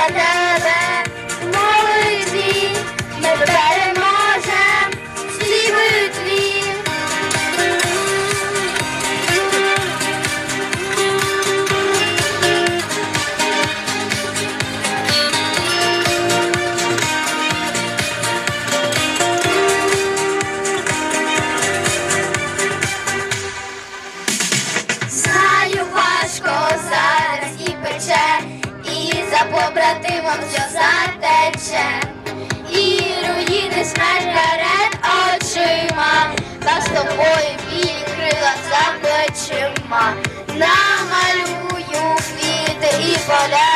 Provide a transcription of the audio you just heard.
за тебе, молитві, ми тебе. за побратимом, все затече, і руїни смерть перед очима, за тобою білі крила за плечима, намалюю квіти і поля.